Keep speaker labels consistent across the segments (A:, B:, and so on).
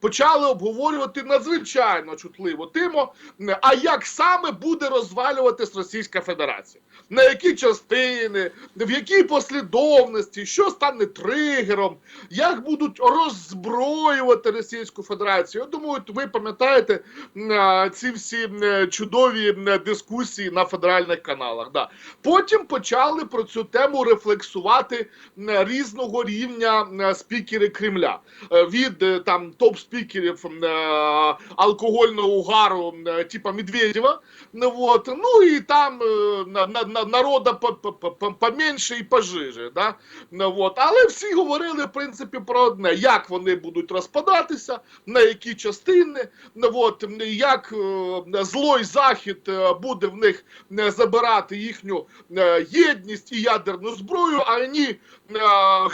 A: почали обговорювати надзвичайно чутливо тему, а як саме буде розвалюватись Російська Федерація, на які частини, в якій послідовності, що стане тригером, як будуть роззброювати Російську Федерацію. Я думаю, ви пам'ятаєте ці всі чудові дискусії на федеральних каналах. Да. Потім почали про цю тему рефлексувати різного рівня спікери Кремля Е, від е, там топ-спікерів м, е, алкогольного угару, е, типа Медведєва, ну, вот, ну і там е, на, на, на, народа по- по- по- поменше і пожиже. Да? Ну, вот. Але всі говорили, в принципі, про одне: як вони будуть розпадатися, на які частини, ну, от, як злой захід буде в них забирати їхню єдність і ядерну зброю, а вони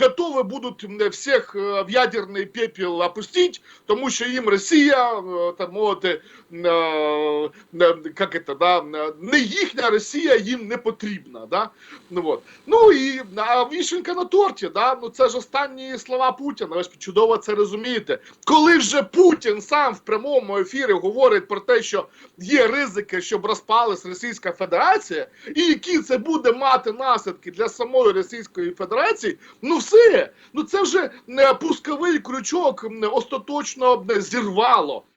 A: готові будуть всіх в ядерний пепел опустити, тому що їм Росія, е, там, мовити, е, е, як це, да, е, не їхня Росія їм не потрібна. Да? Ну, от. ну і а вішенка на торті, да? ну, це ж останні слова Путіна, ви ж чудово це розумієте. Коли вже Путін сам в прямому ефірі говорить про те, що є ризики, щоб розпалась Російська Федерація, і які це буде мати наслідки для самої Російської Федерації, ну все, ну це вже е, пусковий крючок остаточно е, зірвало.